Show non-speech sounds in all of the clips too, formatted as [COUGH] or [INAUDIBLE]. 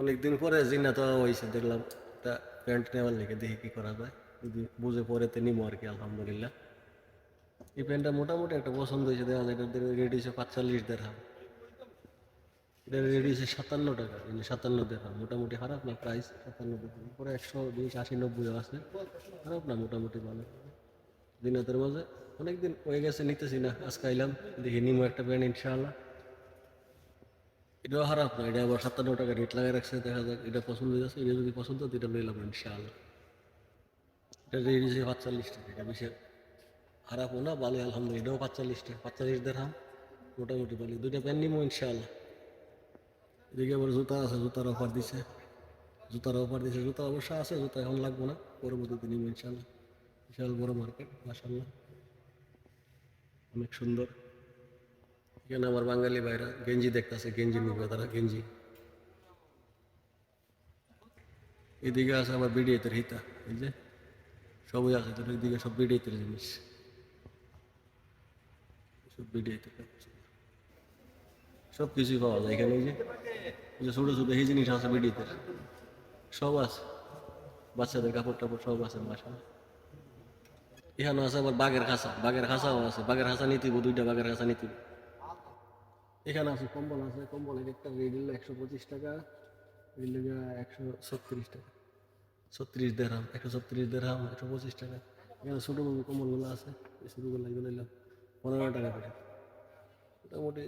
অনেকদিন পরে জিনা তো হয়েছে, দেখলাম তা প্যান্ট নেওয়ার লেগে দেখি কি করা যায়। যদি বুঝে পরে তো নিবো আর কি, আলহামদুলিল্লাহ। এই প্যান্টটা মোটামুটি একটা পছন্দ হয়েছে, দেখা যায় এটা রেডি হয়েছে পাঁচচল্লিশ দেড়হাম এটা রেডি হয়েছে সাতান্ন টাকা যে সাতান্ন দেড়হাম মোটামুটি খারাপ না প্রাইস সাতান্ন দেড়হাম পরে একশো বিশ আশি নব্বই আছে, খারাপ না মোটামুটি ভালো। দিনাতের মাঝে অনেকদিন হয়ে গেছে, নিতেছি না, আজকে আইলাম, দেখি নিমো একটা প্যান্ট ইনশাআল্লাহ। এটাও খারাপ না, এটা আবার সাতান্ন টাকা রেট লাগাই রাখছে, দেখা যাক, এটা পছন্দ হয়ে যাচ্ছে এটা যদি পছন্দ হয়, তো এটা লইলাম ইনশাআল্লাহ। এটা রেট হয়েছে পাঁচচল্লিশ টাকা, এটা বেশি খারাপও না বালি আলহামদুলিল্লাহ, এটাও পাঁচচল্লিশ টাকা, পাঁচচল্লিশ দেড়হাম মোটামুটি বালি দুইটা প্যান্ট নিবো ইনশাআল্লাহ। এদিকে আবার জুতা আছে, জুতার অফার দিছে। জুতার অফার দিছে, জুতা অবশ্য আছে, জুতা এখন লাগবো না, পরবর্তীতে নিবো ইনশাআল্লাহ। বিশাল বড় মার্কেট মাসাল্লাহ অনেক সুন্দর। এখানে আমার বাঙালি ভাইরা গেঞ্জি দেখতেছে, গেঞ্জি নিবে তারা গেঞ্জি। এদিকে আছে আমার বিডিএতের হিতা, এই যে সবই আছে তোর এদিকে সব বিডিএতের জিনিস। সব সব কিছুই পাওয়া যায় এখানে, এই যে ছোটো ছোটো এই জিনিস আছে বিডিএতের সব আছে। বাচ্চাদের কাপড় টাপড় সব আছে বাসা এখানে আছে আবার বাঘের খাসা বাঘের খাসাও আছে। বাঘের খাসা নিতিব দুইটা বাঘের খাসা নিতিব এখানে আছে, কম্বল আছে কম্বলের একটা রেট হলো একশো পঁচিশ টাকা হলো একশো ছত্রিশ টাকা। ছত্রিশ দেড়হাম, একশো ছত্রিশ দেড়হাম, একশো পঁচিশ টাকা। এখানে ছোটো কম্বলগুলো আছে এই ছোটোগুলো এগুলো নিলাম পনেরো টাকা করে। মোটামুটি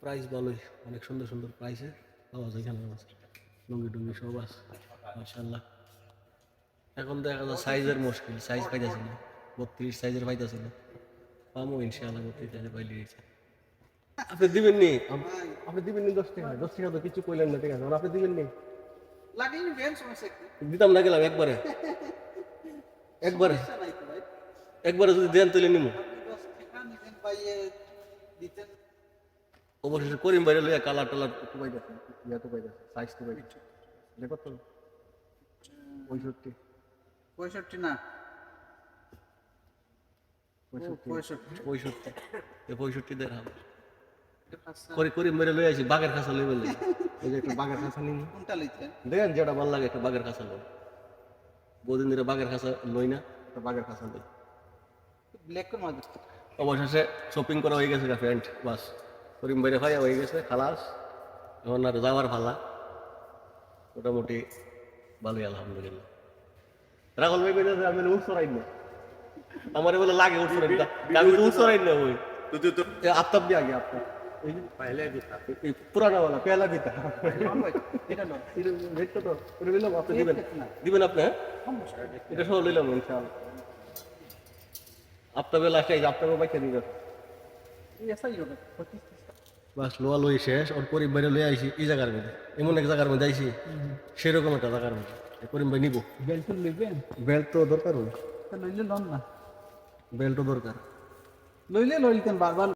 প্রাইস ভালোই, অনেক সুন্দর সুন্দর প্রাইসে পাওয়া যায় এখানে আছে লুঙ্গি টুঙ্গি সব আছে মার্শাল্লাহ এখন দেখা যায় সাইজের মুশকিল সাইজ পাইতেছি না, বত্রিশ সাইজের পাইতেছি না। পামো ইনশাআল্লাহ বত্রিশ সাইজের পাইলে আপনি দিবেন নি? আপনি দিবেন নি দশ টাকা? দশ টাকা তো কিছু কইলেন না ঠিক আছে। আপনি দিবেন নি? দিতাম না গেলাম একবারে। একবারে। একবারে যদি দেন তুলে নিমু। অবশেষে করিম বাইরে লইয়া কালার টালার পাইতেছে ইয়া সাইজ কত? পঁয়ষট্টি। পঁয়ষট্টি না। পঁয়ষট্টি। পঁয়ষট্টি। পঁয়ষট্টি। দেড় হাম করে করিম বাইরে লই আসি বাঘের খাসা লই বলে [LAUGHS] এই যে একটা বাঘের খাসা নিমু। কোনটা লইতেন দেখেন যেটা ভালো লাগে একটা বাঘের খাসা লই। বহুদিন ধরে বাঘের খাসা লই না একটা বাঘের খাসা লই। ব্ল্যাক মাঝে অবশেষে শপিং করা হয়ে গেছে ফ্রেন্ড বাস। করিম বাইরে ভাইয়া হয়ে গেছে খালাস। এখন আর যাওয়ার ভালা মোটামুটি ভালোই আলহামদুলিল্লাহ। রাহুল ভাই কইতেছে আমি উৎসরাই না। আমার বলে লাগে উৎসরাই না। আমি তো উৎসরাই না ওই। আফতাব দিয়ে আগে আফতাব। पहले भी था এই পুরানা वाला পেলা দিতা এটা না এটা রেটটা তো এটা নিলাম আপনি দিবেন দিবেন আপনি হ্যাঁ এটা সব নিলাম ইনশাআল্লাহ আপনার বেলা আসলে আপনাকে বাইকে দিবেন ऐसा ही होगा पच्चीस বাস লোয়া লই শেষ ওর করিম বাইরে লই আইছি এই জায়গার মধ্যে এমন এক জায়গার মধ্যে আইছি সেরকম একটা জায়গার মধ্যে এ করিম ভাই নিব বেল্ট লইবেন বেল্ট তো দরকার হয় তো লইলে লন না বেল্টও দরকার লইলে লইতেন বারবার